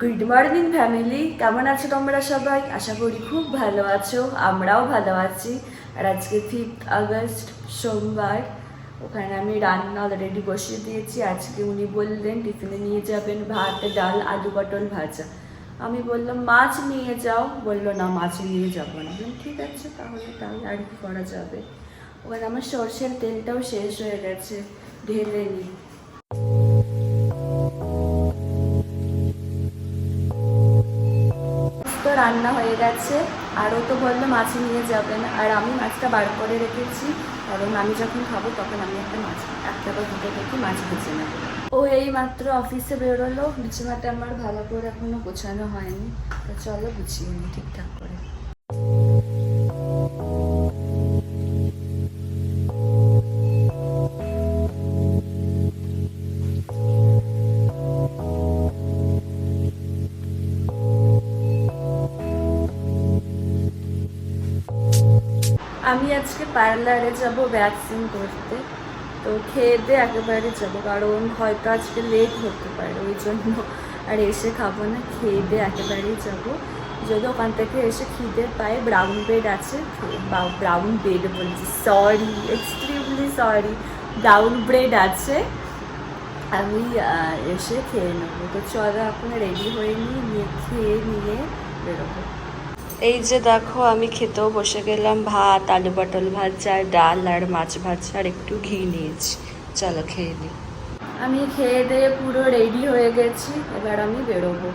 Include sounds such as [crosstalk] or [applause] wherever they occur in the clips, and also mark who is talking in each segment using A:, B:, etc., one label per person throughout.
A: Good morning family কেমন আছো তোমরা সবাই? আশা করি খুব ভালো আছো আমরাও ভালো আছি। আর আজকে ফিফথ আগস্ট সোমবার ওখানে আমি রান্না অলরেডি বসিয়ে দিয়েছি। আজকে উনি বললেন টিফিনে নিয়ে যাবেন ভাত ডাল আলু পটল ভাজা। আমি বললাম মাছ নিয়ে যাও। বলল না মাছ নিয়ে যাব না। বললাম, ঠিক আছে তাহলে তাহলে আর কি করা যাবে? ওখানে আমার সর্ষের তেলটাও শেষ হয়ে গেছে ঢেলে নিই। রান্না হয়ে গেছে। আরও তো বলল মাছ নিয়ে যাবেন। আর আমি মাছটা বার করে রেখেছি। কারণ আমি যখন খাব তখন আমি একটা মাছ একটা বা দুটো থেকে মাছ ভেজে নেব। ও এই মাত্র অফিসে বেরোলো। বিছানাটা আমার ভালো করে এখনও গোছানো হয়নি। তো চলো গুছিয়ে নিই ঠিকঠাক করে। আমি আজকে পার্লারে যাব ভ্যাকসিন করতে। তো খেয়ে দিয়ে একেবারে যাব, কারণ হয়তো আজকে লেট হতে পারে, ওই জন্য। আর এসে খাব না, খেয়ে দিয়ে একেবারেই যাব। যদি ওখান থেকে এসে খিদে পায় ব্রাউন ব্রেড আছে ব্রাউন ব্রেড বলছি sorry extremely sorry brown bread আছে, আমি এসে খেয়ে নেব। তো চলো এখন রেডি হয়ে নিয়ে, খেয়ে নিয়ে বেরোবো। এই যে দেখো, আমি খেতেও বসে গেলাম ভাত, আলু পটল ভাজা, ডাল আর মাছ ভাজা, আর একটু ঘি নিয়েছি। চলো খেয়ে নিই আমি খেয়ে দিয়ে পুরো রেডি হয়ে গেছি, এবার আমি বেরোবো।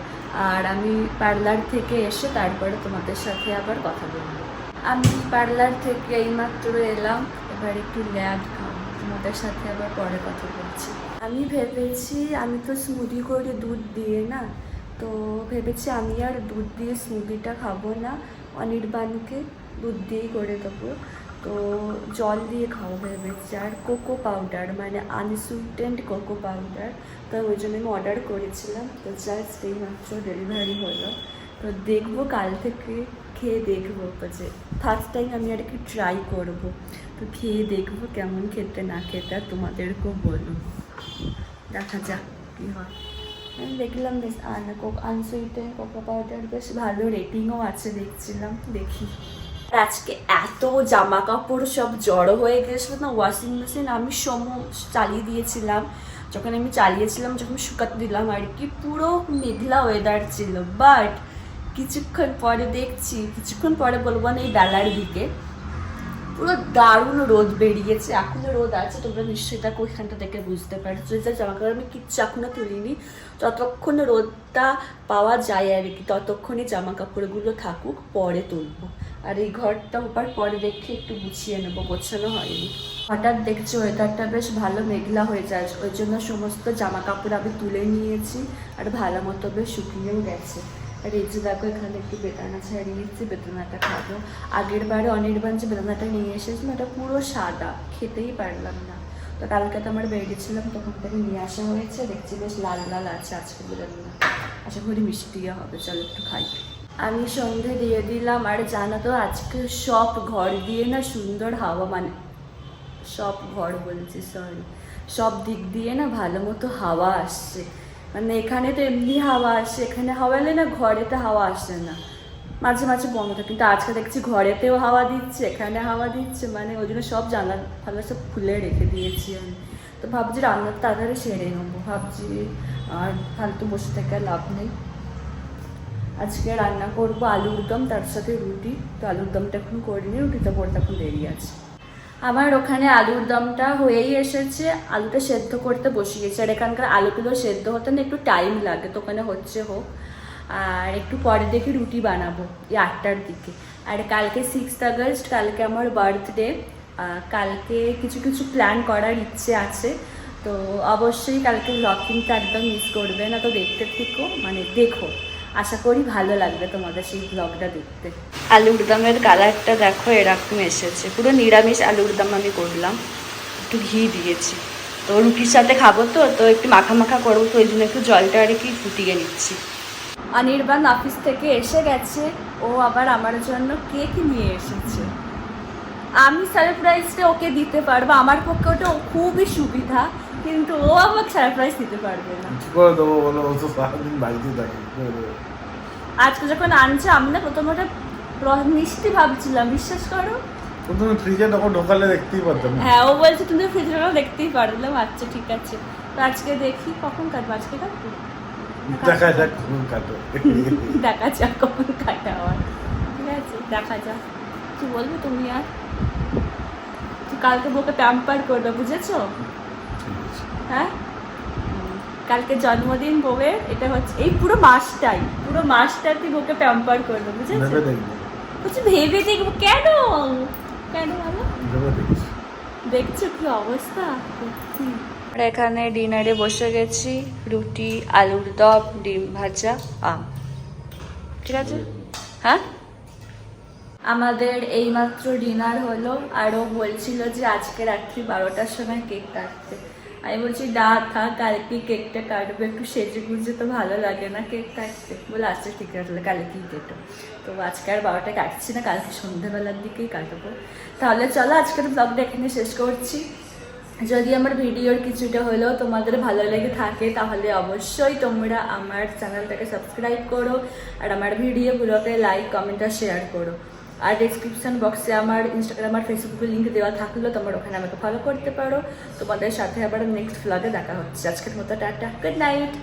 A: আর আমি পার্লার থেকে এসে তারপরে তোমাদের সাথে আবার কথা বলব। আমি পার্লার থেকে এইমাত্র এলাম, এবার একটু ল্যাড খাব। তোমাদের সাথে আবার পরে কথা বলছি। আমি ভেবেছি, আমি তো স্মুদি করি দুধ দিয়ে না তো ভেবেছি আমি আর দুধ দিয়ে স্মুদিটা খাব না। অনির্বাণকে দুধ দিয়েই করে দেবো। তো জল দিয়ে খাওয়া ভেবেছি। আর কোকো পাউডার মানে আনসুইটেন্ড কোকো পাউডার তো ওই জন্য আমি অর্ডার করেছিলাম। তো জাস্ট এই মাত্র ডেলিভারি হলো। তো দেখব, কাল থেকে খেয়ে দেখব। যে ফার্স্ট টাইম আমি আর কি ট্রাই করব। তো খেয়ে দেখব কেমন খেতে না খেতে তোমাদেরকেও বলব। দেখা যাক কী হয়। আমি দেখলাম বেশ আনসুইটে কোকো পাউডার বেশ ভালো রেটিংও আছে, দেখছিলাম, দেখি। আজকে এত জামা কাপড় সব জড়ো হয়ে গেছিল না ওয়াশিং মেশিন আমি সম চালিয়ে দিয়েছিলাম। যখন আমি চালিয়েছিলাম, যখন শুকাতে দিলাম, আর কি পুরো মেঘলা ওয়েদার ছিল। বাট কিছুক্ষণ পরে দেখছি, কিছুক্ষণ পরে বলব না, এই বেলার দিকে পুরো দারুণ রোদ বেরিয়েছে, এখনও রোদ আছে, তোমরা নিশ্চয়ই তাকে ওইখানটা দেখে বুঝতে পারছ। যে জামা কাপড় আমি কিচ্ছু এখনও তুলিনি, যতক্ষণ রোদটা পাওয়া যায় আর কি, ততক্ষণই জামা কাপড়গুলো থাকুক, পরে তুলবো। আর এই ঘরটা ওপার পরে দেখে একটু গুছিয়ে নেব, গোছানো হয়নি। হঠাৎ দেখছি ওয়েদারটা বেশ ভালো মেঘলা হয়ে যায় ওই জন্য সমস্ত জামা কাপড় আমি তুলে নিয়েছি, আর ভালো মতো বেশ শুকিয়েও গেছে। যে দেখো এখানে একটু বেদানা ছাড়িয়েছি বেদানাটা খাব। আগের বারে অনির্বাণ যে বেদানাটা নিয়ে এসেছিলাম এটা পুরো সাদা, খেতেই পারলাম না। তো কালকে তো আমার বেরিয়েছিলাম তখন থেকে নিয়ে আসা হয়েছে, দেখছি বেশ লাল লাল আছে আজকে বেদানা আশা করি মিষ্টিও হবে, চলো একটু খাই। আমি সন্ধে দিয়ে দিলাম, আর জানা তো আজকে সব ঘর দিয়ে না সুন্দর হাওয়া মানে সব ঘর বলছি সরি সব দিক দিয়ে না ভালো মতো হাওয়া আসছে। মানে এখানে তো এমনি হাওয়া আসে, এখানে হাওয়া এলে না ঘরেতে হাওয়া আসে না। মাঝে মাঝে বন্ধ থাকে, কিন্তু আজকে দেখছি ঘরেতেও হাওয়া দিচ্ছে, এখানে হাওয়া দিচ্ছে মানে ওই জন্য সব জানলা ফালা সব খুলে রেখে দিয়েছি আমি। তো ভাবছি রান্নার তাড়াতাড়ি সেরে নেব, ভাবছি আর ফালতু বসে থেকে লাভ নেই। আজকে রান্না করব আলুর দম, তার সাথে রুটি। তো আলুর দমটা এখন করিনি রুটিটা করতে এখন দেরি আছে। আমার ওখানে আলুর দমটা হয়েই এসেছে। আলুটা সেদ্ধ করতে বসিয়েছি। আর এখানকার আলুগুলো সেদ্ধ হতে না একটু টাইম লাগে, তো ওখানে হচ্ছে হোক। আর একটু পরে দেখি রুটি বানাবো, এই আটটার দিকে। আর কালকে সিক্সথ আগস্ট, কালকে আমার বার্থডে কালকে কিছু কিছু প্ল্যান করার ইচ্ছে আছে। তো অবশ্যই কালকে ব্লগিংটা একদম মিস করবে না, তো দেখতে থেকো মানে দেখো। আশা করি ভালো লাগবে তোমাদের সেই ব্লগটা দেখতে। আলুর দমের কালারটা দেখো এরকম এসেছে। পুরো নিরামিষ আলুর দম আমি করলাম। একটু ঘি দিয়েছি। তো রুটির সাথে খাব তো তো একটু মাখা মাখা করব তো ওই জন্য একটু জলটা আর কি ফুটিয়ে নিচ্ছি। অনির্বাণ অফিস থেকে এসে গেছে ও আবার আমার জন্য কেক নিয়ে এসেছে। আমি সারপ্রাইজটা ওকে দিতে পারব। আমার পক্ষে ওটা খুবই সুবিধা কিন্তু ও আমাকে সারপ্রাইজ দিতে পারবে না।
B: করে দেবো বলো ও তো সারাদিন বাড়িতে থাকে কি করে দেবো?
A: আজকে যখন আনছে আমি না প্রথমে ওটা মিষ্টি ভাবছিলাম বিশ্বাস করো?
B: তুমি ফ্রিজে তখন ঢোকালে দেখতেই পারতাম
A: হ্যাঁ ও বলছে তুমি ফ্রিজেরও দেখতেই পারলাম আচ্ছা ঠিক আছে। তো আজকে দেখি কখন কাটবো? আজকে কাটবো?
B: দেখা যাক কোন কাটো। [laughs]
A: দেখা যাক কখন কাটা হয়। ঠিক আছে দেখা যাক। কি বলবে তুমি আর? কালকে বউকে প্যাম্পার করবে বুঝেছ? হ্যাঁ? কালকে জন্মদিন বউয়ের এটা হচ্ছে এই পুরো মাসটাই পুরো মাসটা তুই বউকে প্যাম্পার করবে বুঝেছ? বলছি ভেবে দেখব কেন? কেন বলো? দেখছ কি অবস্থা? আমরা এখানে ডিনারে বসে গেছি রুটি আলুর দম ডিম ভাজা আম। ঠিক আছে? হ্যাঁ? আমাদের এইমাত্র ডিনার হলো আরও বলছিল যে আজকে রাত্রি বারোটার সময় কেক কাটতে। আমি বলছি, না, থাক, কালকে কেকটা কাটবো, একটু সেজে গুজে তো ভালো লাগে না কেক কাটতে। বলে আচ্ছা ঠিক আছে কালকেই কেটো। তো আজকে আর বারোটা কাটছি না, কালকে সন্ধ্যাবেলার দিকেই কাটবো। তাহলে চলো, আজকের ব্লগটা এখানে শেষ করছি। যদি আমার ভিডিওর কিছুটা হলেও তোমাদের ভালো লেগে থাকে, তাহলে অবশ্যই তোমরা আমার চ্যানেলটাকে সাবস্ক্রাইব করো, আর আমার ভিডিওগুলোকে লাইক কমেন্ট আর শেয়ার করো। আর ডেসক্রিপশন বক্সে আমার ইনস্টাগ্রাম আর ফেসবুকের লিঙ্ক দেওয়া থাকলেও তোমরা ওখানে আমাকে ফলো করতে পারো। তোমাদের সাথে আবার নেক্সট ভ্লগে দেখা হচ্ছে। আজকের মতো টাটা গুড নাইট